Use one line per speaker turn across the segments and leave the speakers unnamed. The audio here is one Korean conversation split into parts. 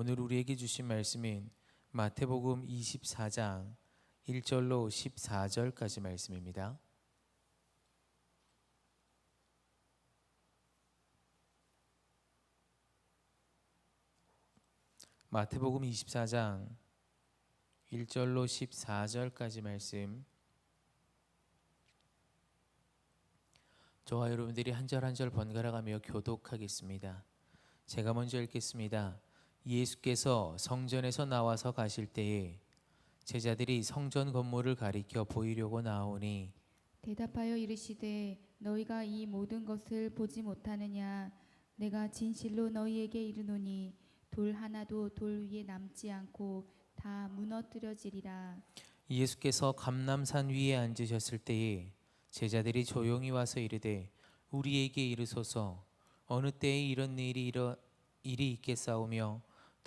오늘 우리에게 주신 말씀인 마태복음 24장 1절로 14절까지 말씀입니다. 마태복음 24장 1절로 14절까지 말씀 저와 여러분들이 한 절 한 절 번갈아가며 교독하겠습니다. 제가 먼저 읽겠습니다. 예수께서 성전에서 나와서 가실 때에 제자들이 성전 건물을 가리켜 보이려고 나오니
대답하여 이르시되 너희가 이 모든 것을 보지 못하느냐? 내가 진실로 너희에게 이르노니 돌 하나도 돌 위에 남지 않고 다 무너뜨려지리라.
예수께서 감남산 위에 앉으셨을 때에 제자들이 조용히 와서 이르되 우리에게 이르소서. 어느 때에 이런 일이 일어, 일이 있겠사오며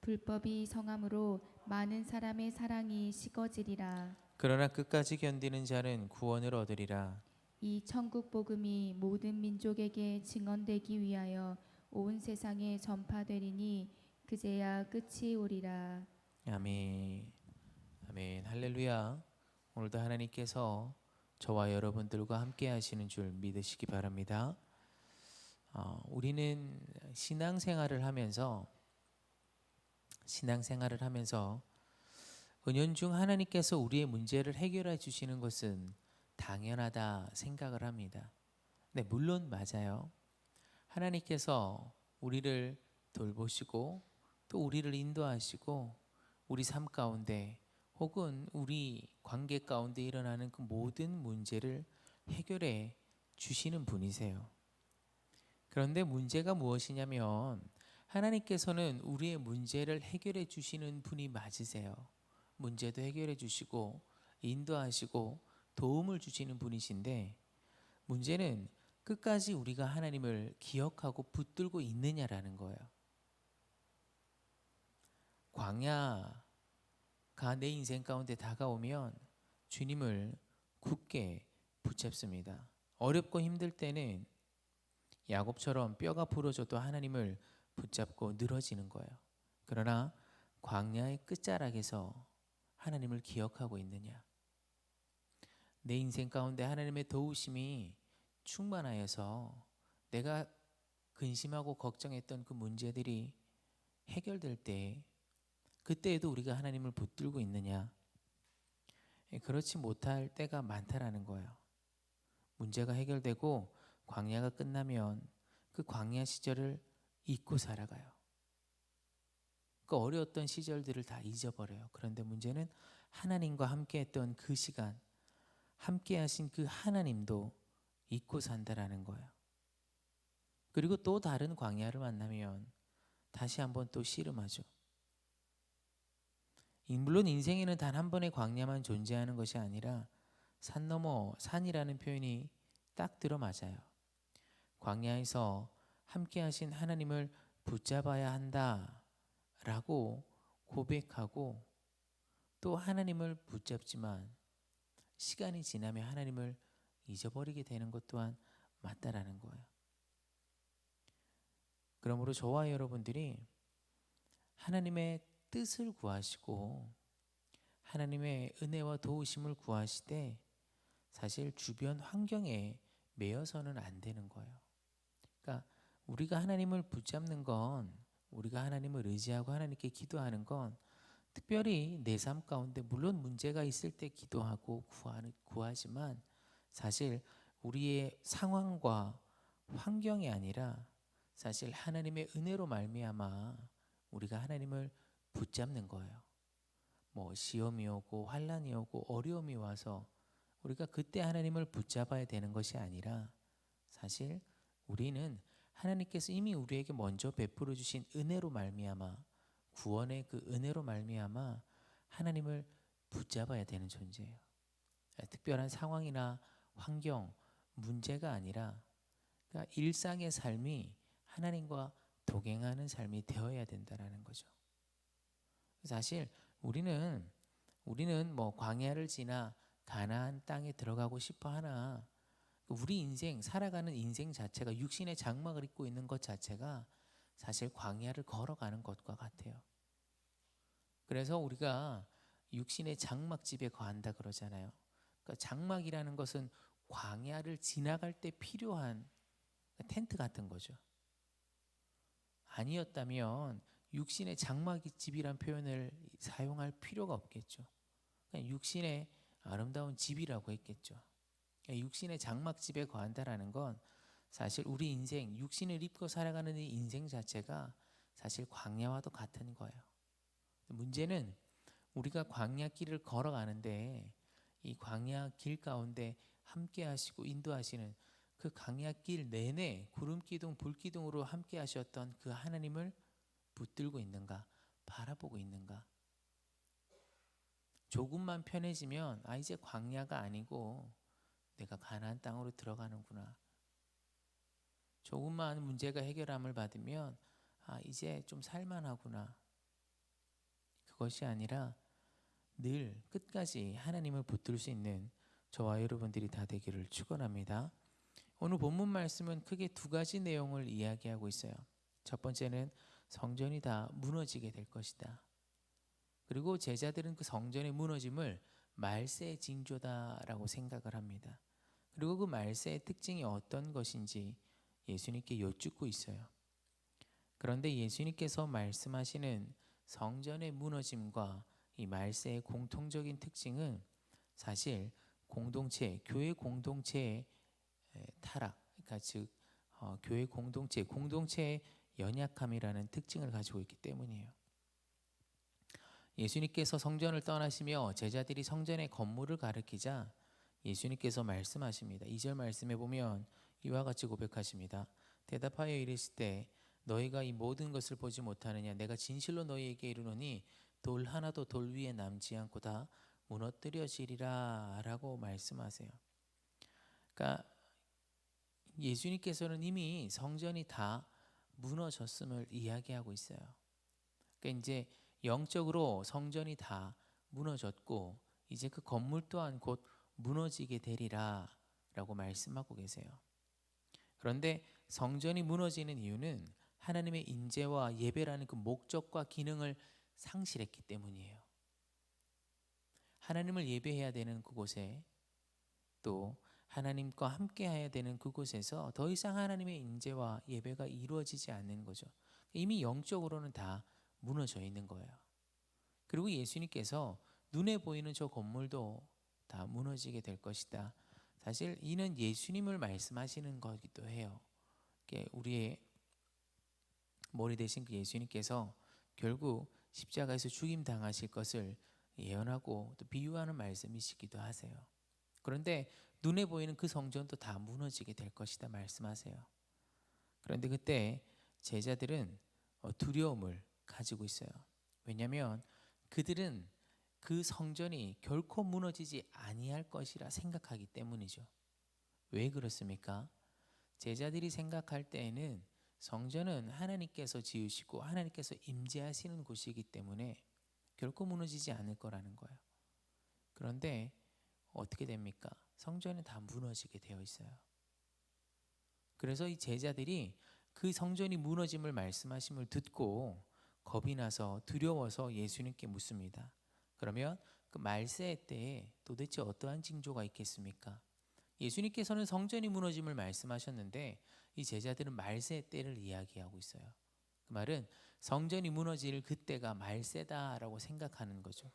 불법이 성함으로 많은 사람의 사랑이 식어지리라.
그러나 끝까지 견디는 자는 구원을 얻으리라.
이 천국 복음이 모든 민족에게 증언되기 위하여 온 세상에 전파되리니 그제야 끝이 오리라.
아멘. 아멘. 할렐루야. 오늘도 하나님께서 저와 여러분들과 함께 하시는 줄 믿으시기 바랍니다. 어, 우리는 신앙생활을 하면서 신앙생활을 하면서 은연중 하나님께서 우리의 문제를 해결해 주시는 것은 당연하다 생각을 합니다. 네, 물론 맞아요. 하나님께서 우리를 돌보시고 또 우리를 인도하시고 우리 삶 가운데 혹은 우리 관계 가운데 일어나는 그 모든 문제를 해결해 주시는 분이세요. 그런데 문제가 무엇이냐면 하나님께서는 우리의 문제를 해결해 주시는 분이 맞으세요. 문제도 해결해 주시고 인도하시고 도움을 주시는 분이신데 문제는 끝까지 우리가 하나님을 기억하고 붙들고 있느냐라는 거예요. 광야가 내 인생 가운데 다가오면 주님을 굳게 붙잡습니다. 어렵고 힘들 때는 야곱처럼 뼈가 부러져도 하나님을 붙잡고 늘어지는 거예요. 그러나 광야의 끝자락에서 하나님을 기억하고 있느냐? 내 인생 가운데 하나님의 도우심이 충만하여서 내가 근심하고 걱정했던 그 문제들이 해결될 때 그때에도 우리가 하나님을 붙들고 있느냐? 예, 그렇지 못할 때가 많다라는 거예요. 문제가 해결되고 광야가 끝나면 그 광야 시절을 잊고 살아가요. 그 어려웠던 시절들을 다 잊어버려요. 그런데 문제는 하나님과 함께했던 그 시간, 함께하신 그 하나님도 잊고 산다라는 거예요. 그리고 또 다른 광야를 만나면 다시 한번 또 씨름하죠. 물론 인생에는 단 한 번의 광야만 존재하는 것이 아니라 산 넘어 산이라는 표현이 딱 들어맞아요. 광야에서 함께 하신 하나님을 붙잡아야 한다 라고 고백하고 또 하나님을 붙잡지만 시간이 지나면 하나님을 잊어버리게 되는 것 또한 맞다라는 거예요. 그러므로 저와 여러분들이 하나님의 뜻을 구하시고 하나님의 은혜와 도우심을 구하시되 사실 주변 환경에 매여서는 안 되는 거예요. 그러니까 우리가 하나님을 붙잡는 건 우리가 하나님을 의지하고 하나님께 기도하는 건 특별히 내 삶 가운데 물론 문제가 있을 때 기도하고 구하는 구하지만 사실 우리의 상황과 환경이 아니라 사실 하나님의 은혜로 말미암아 우리가 하나님을 붙잡는 거예요. 뭐 시험이 오고 환란이 오고 어려움이 와서 우리가 그때 하나님을 붙잡아야 되는 것이 아니라 사실 우리는 하나님께서 이미 우리에게 먼저 베풀어 주신 은혜로 말미암아 구원의 그 은혜로 말미암아 하나님을 붙잡아야 되는 존재예요. 특별한 상황이나 환경, 문제가 아니라 그러니까 일상의 삶이 하나님과 동행하는 삶이 되어야 된다라는 거죠. 사실 우리는 우리는 뭐 광야를 지나 가나안 땅에 들어가고 싶어 하나 우리 인생 살아가는 인생 자체가 육신의 장막을 입고 있는 것 자체가 사실 광야를 걸어가는 것과 같아요. 그래서 우리가 육신의 장막 집에 거한다 그러잖아요. 그러니까 장막이라는 것은 광야를 지나갈 때 필요한 텐트 같은 거죠. 아니었다면 육신의 장막이 집이란 표현을 사용할 필요가 없겠죠. 그냥 육신의 아름다운 집이라고 했겠죠. 그러니까 육신의 장막집에 거한다라는 건 사실 우리 인생 육신을 입고 살아가는 이 인생 자체가 사실 광야와도 같은 거예요. 문제는 우리가 광야 길을 걸어가는데 이 광야 길 가운데 함께 하시고 인도하시는 그 광야 길 내내 구름 기둥 불 기둥으로 함께 하셨던 그 하나님을 붙들고 있는가 바라보고 있는가 조금만 편해지면 아 이제 광야가 아니고 내가 가나안 땅으로 들어가는구나. 조금만 문제가 해결함을 받으면 아 이제 좀 살만하구나. 그것이 아니라 늘 끝까지 하나님을 붙들 수 있는 저와 여러분들이 다 되기를 축원합니다. 오늘 본문 말씀은 크게 두 가지 내용을 이야기하고 있어요. 첫 번째는 성전이 다 무너지게 될 것이다. 그리고 제자들은 그 성전의 무너짐을 말세의 징조다라고 생각을 합니다. 그리고 그 말세의 특징이 어떤 것인지 예수님께 여쭙고 있어요. 그런데 예수님께서 말씀하시는 성전의 무너짐과 이 말세의 공통적인 특징은 사실 공동체, 교회 공동체의 타락, 그러니까 즉 어, 교회 공동체, 공동체의 연약함이라는 특징을 가지고 있기 때문이에요. 예수님께서 성전을 떠나시며 제자들이 성전의 건물을 가리키자 예수님께서 말씀하십니다. 2절 말씀에 보면 이와 같이 고백하십니다. 대답하여 이르시되 너희가 이 모든 것을 보지 못하느냐 내가 진실로 너희에게 이르노니 돌 하나도 돌 위에 남지 않고 다 무너뜨려지리라 라고 말씀하세요. 그러니까 예수님께서는 이미 성전이 다 무너졌음을 이야기하고 있어요. 그러니까 이제 영적으로 성전이 다 무너졌고 이제 그 건물 또한 곧 무너지게 되리라 라고 말씀하고 계세요. 그런데 성전이 무너지는 이유는 하나님의 인재와 예배라는 그 목적과 기능을 상실했기 때문이에요. 하나님을 예배해야 되는 그곳에 또 하나님과 함께 해야 되는 그곳에서 더 이상 하나님의 인재와 예배가 이루어지지 않는 거죠. 이미 영적으로는 다 무너져 있는 거예요. 그리고 예수님께서 눈에 보이는 저 건물도 다 무너지게 될 것이다. 사실 이는 예수님을 말씀하시는 거기도 해요. 우리의 머리 대신 그 예수님께서 결국 십자가에서 죽임 당하실 것을 예언하고 또 비유하는 말씀이시기도 하세요. 그런데 눈에 보이는 그 성전도 다 무너지게 될 것이다 말씀하세요. 그런데 그때 제자들은 어, 두려움을 가지고 있어요. 왜냐하면 그들은 그 성전이 결코 무너지지 아니할 것이라 생각하기 때문이죠. 왜 그렇습니까? 제자들이 생각할 때에는 성전은 하나님께서 지으시고 하나님께서 임재하시는 곳이기 때문에 결코 무너지지 않을 거라는 거예요. 그런데 어떻게 됩니까? 성전은 다 무너지게 되어 있어요. 그래서 이 제자들이 그 성전이 무너짐을 말씀하심을 듣고 겁이 나서 두려워서 예수님께 묻습니다. 그러면 그 말세 때에 도대체 어떠한 징조가 있겠습니까? 예수님께서는 성전이 무너짐을 말씀하셨는데 이 제자들은 말세 때를 이야기하고 있어요. 그 말은 성전이 무너질 그때가 말세다라고 생각하는 거죠.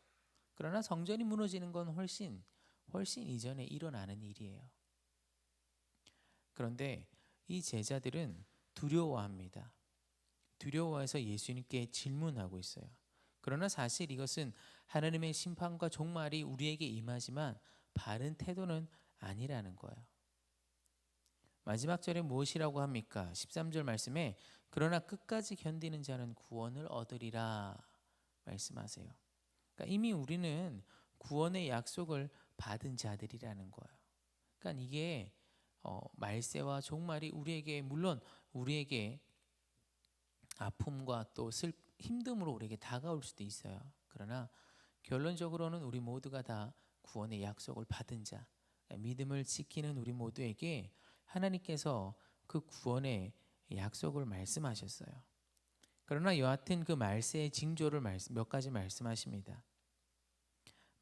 그러나 성전이 무너지는 건 훨씬 훨씬 이전에 일어나는 일이에요. 그런데 이 제자들은 두려워합니다. 두려워해서 예수님께 질문하고 있어요. 그러나 사실 이것은 하나님의 심판과 종말이 우리에게 임하지만 바른 태도는 아니라는 거예요. 마지막 절에 무엇이라고 합니까? 13절 말씀에 그러나 끝까지 견디는 자는 구원을 얻으리라 말씀하세요. 그러니까 이미 우리는 구원의 약속을 받은 자들이라는 거예요. 그러니까 이게 어, 말세와 종말이 우리에게 물론 우리에게 아픔과 또 슬, 힘듦으로 우리에게 다가올 수도 있어요. 그러나 결론적으로는 우리 모두가 다 구원의 약속을 받은 자, 믿음을 지키는 우리 모두에게 하나님께서 그 구원의 약속을 말씀하셨어요. 그러나 여하튼 그 말세의 징조를 몇 가지 말씀하십니다.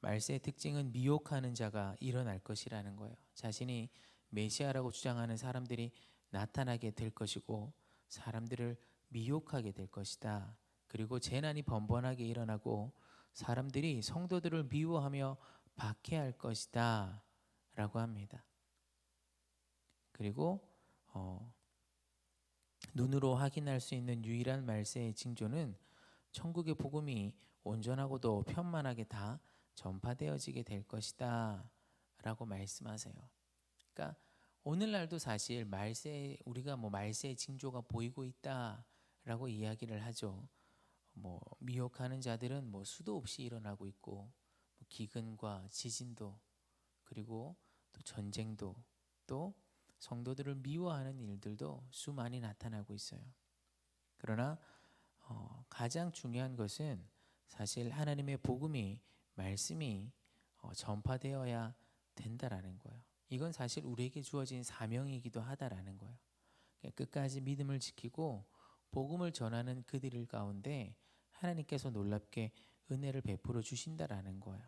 말세의 특징은 미혹하는 자가 일어날 것이라는 거예요. 자신이 메시아라고 주장하는 사람들이 나타나게 될 것이고 사람들을 미혹하게 될 것이다. 그리고 재난이 번번하게 일어나고 사람들이 성도들을 미워하며 박해할 것이다. 라고 합니다. 그리고 어, 눈으로 확인할 수 있는 유일한 말세의 징조는 천국의 복음이 온전하고도 편만하게 다 전파되어지게 될 것이다. 라고 말씀하세요. 그러니까 오늘날도 사실 말세 우리가 뭐 말세의 징조가 보이고 있다라고 이야기를 하죠. 뭐 미혹하는 자들은 뭐 수도 없이 일어나고 있고 뭐 기근과 지진도 그리고 또 전쟁도 또 성도들을 미워하는 일들도 수많이 나타나고 있어요. 그러나 어, 가장 중요한 것은 사실 하나님의 복음이 말씀이 어, 전파되어야 된다라는 거예요. 이건 사실 우리에게 주어진 사명이기도 하다라는 거예요. 그러니까 끝까지 믿음을 지키고 복음을 전하는 그들 가운데 하나님께서 놀랍게 은혜를 베풀어 주신다라는 거예요.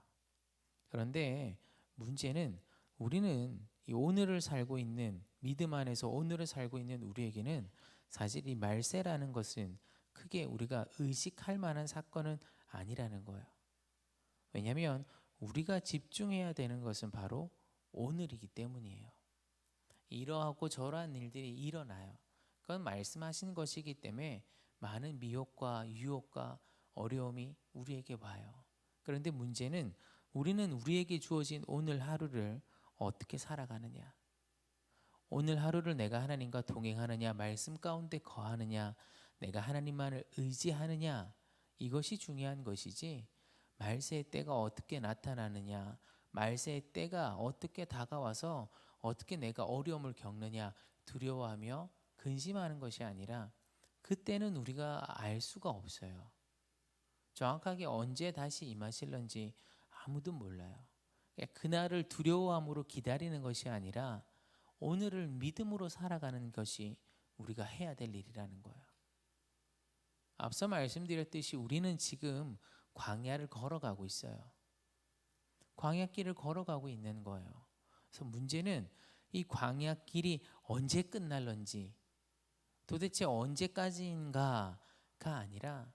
그런데 문제는 우리는 이 오늘을 살고 있는 믿음 안에서 오늘을 살고 있는 우리에게는 사실 이 말세라는 것은 크게 우리가 의식할 만한 사건은 아니라는 거예요. 왜냐하면 우리가 집중해야 되는 것은 바로 오늘이기 때문이에요. 이러하고 저러한 일들이 일어나요. 그건 말씀하신 것이기 때문에 많은 미혹과 유혹과 어려움이 우리에게 와요. 그런데 문제는 우리는 우리에게 주어진 오늘 하루를 어떻게 살아가느냐. 오늘 하루를 내가 하나님과 동행하느냐, 말씀 가운데 거하느냐, 내가 하나님만을 의지하느냐, 이것이 중요한 것이지, 말세의 때가 어떻게 나타나느냐, 말세의 때가 어떻게 다가와서 어떻게 내가 어려움을 겪느냐, 두려워하며 근심하는 것이 아니라, 그때는 우리가 알 수가 없어요. 정확하게 언제 다시 임하실런지 아무도 몰라요. 그날을 두려워함으로 기다리는 것이 아니라 오늘을 믿음으로 살아가는 것이 우리가 해야 될 일이라는 거예요. 앞서 말씀드렸듯이 우리는 지금 광야를 걸어가고 있어요. 광야길을 걸어가고 있는 거예요. 그래서 문제는 이 광야길이 언제 끝날런지 도대체 언제까지인가가 아니라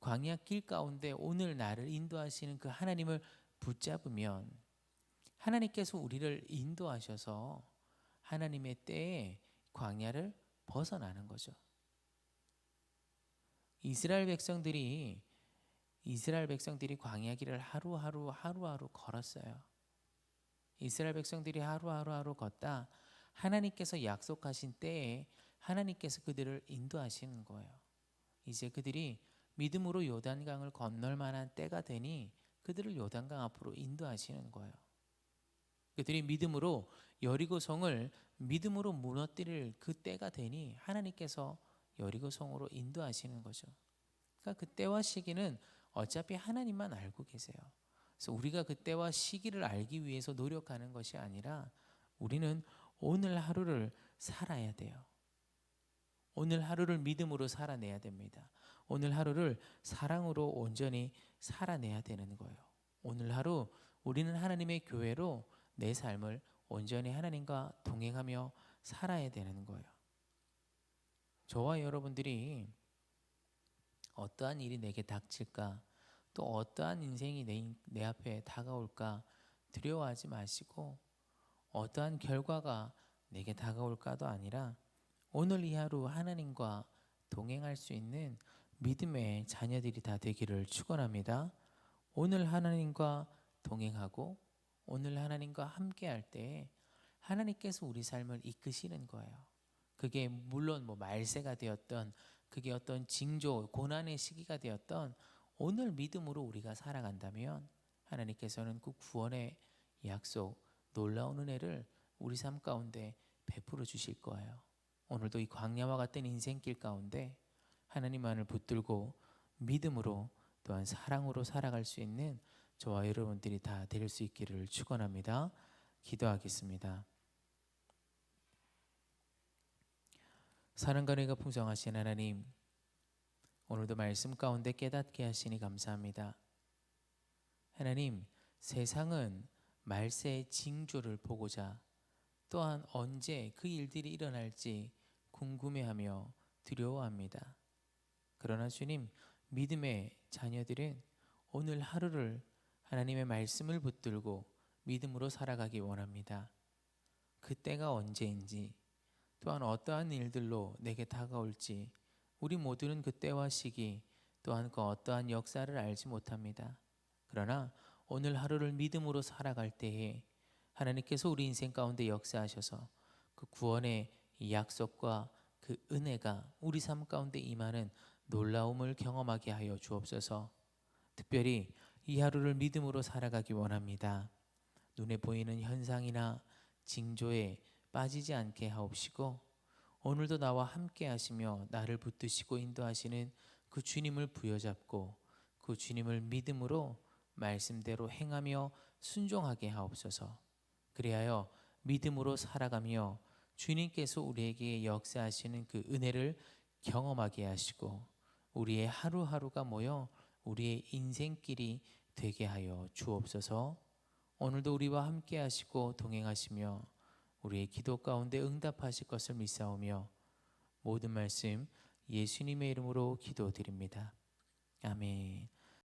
광야 길 가운데 오늘 나를 인도하시는 그 하나님을 붙잡으면 하나님께서 우리를 인도하셔서 하나님의 때에 광야를 벗어나는 거죠. 이스라엘 백성들이 이스라엘 백성들이 광야 길을 하루하루 하루하루 걸었어요. 이스라엘 백성들이 하루하루 하루 걷다 하나님께서 약속하신 때에 하나님께서 그들을 인도하시는 거예요. 이제 그들이 믿음으로 요단강을 건널 만한 때가 되니 그들을 요단강 앞으로 인도하시는 거예요. 그들이 믿음으로 여리고성을 믿음으로 무너뜨릴 그 때가 되니 하나님께서 여리고성으로 인도하시는 거죠. 그러니까 그 때와 시기는 어차피 하나님만 알고 계세요. 그래서 우리가 그 때와 시기를 알기 위해서 노력하는 것이 아니라 우리는 오늘 하루를 살아야 돼요. 오늘 하루를 믿음으로 살아내야 됩니다. 오늘 하루를 사랑으로 온전히 살아내야 되는 거예요. 오늘 하루 우리는 하나님의 교회로 내 삶을 온전히 하나님과 동행하며 살아야 되는 거예요. 저와 여러분들이 어떠한 일이 내게 닥칠까? 또 어떠한 인생이 내, 인- 내 앞에 다가올까? 두려워하지 마시고 어떠한 결과가 내게 다가올까도 아니라 오늘 이 하루 하나님과 동행할 수 있는 믿음의 자녀들이 다 되기를 축원합니다. 오늘 하나님과 동행하고 오늘 하나님과 함께 할 때 하나님께서 우리 삶을 이끄시는 거예요. 그게 물론 뭐 말세가 되었던 그게 어떤 징조 고난의 시기가 되었던 오늘 믿음으로 우리가 살아간다면 하나님께서는 그 구원의 약속 놀라운 은혜를 우리 삶 가운데 베풀어 주실 거예요. 오늘도 이 광야와 같은 인생길 가운데 하나님만을 붙들고 믿음으로 또한 사랑으로 살아갈 수 있는 저와 여러분들이 다 될 수 있기를 축원합니다. 기도하겠습니다. 사랑과 은혜가 풍성하신 하나님, 오늘도 말씀 가운데 깨닫게 하시니 감사합니다. 하나님, 세상은 말세의 징조를 보고자 또한 언제 그 일들이 일어날지 궁금해하며 두려워합니다. 그러나 주님, 믿음의 자녀들은 오늘 하루를 하나님의 말씀을 붙들고 믿음으로 살아가기 원합니다. 그때가 언제인지 또한 어떠한 일들로 내게 다가올지 우리 모두는 그때와 시기 또한 그 어떠한 역사를 알지 못합니다. 그러나 오늘 하루를 믿음으로 살아갈 때에 하나님께서 우리 인생 가운데 역사하셔서 그 구원의 이 약속과 그 은혜가 우리 삶 가운데 임하는 놀라움을 경험하게 하여 주옵소서. 특별히 이 하루를 믿음으로 살아가기 원합니다. 눈에 보이는 현상이나 징조에 빠지지 않게 하옵시고 오늘도 나와 함께 하시며 나를 붙드시고 인도하시는 그 주님을 부여잡고 그 주님을 믿음으로 말씀대로 행하며 순종하게 하옵소서. 그리하여 믿음으로 살아가며 주님께서 우리에게 역사하시는 그 은혜를 경험하게 하시고 우리의 하루하루가 모여 우리의 인생길이 되게 하여 주옵소서. 오늘도 우리와 함께 하시고 동행하시며 우리의 기도 가운데 응답하실 것을 믿사오며 모든 말씀 예수님의 이름으로 기도드립니다. 아멘.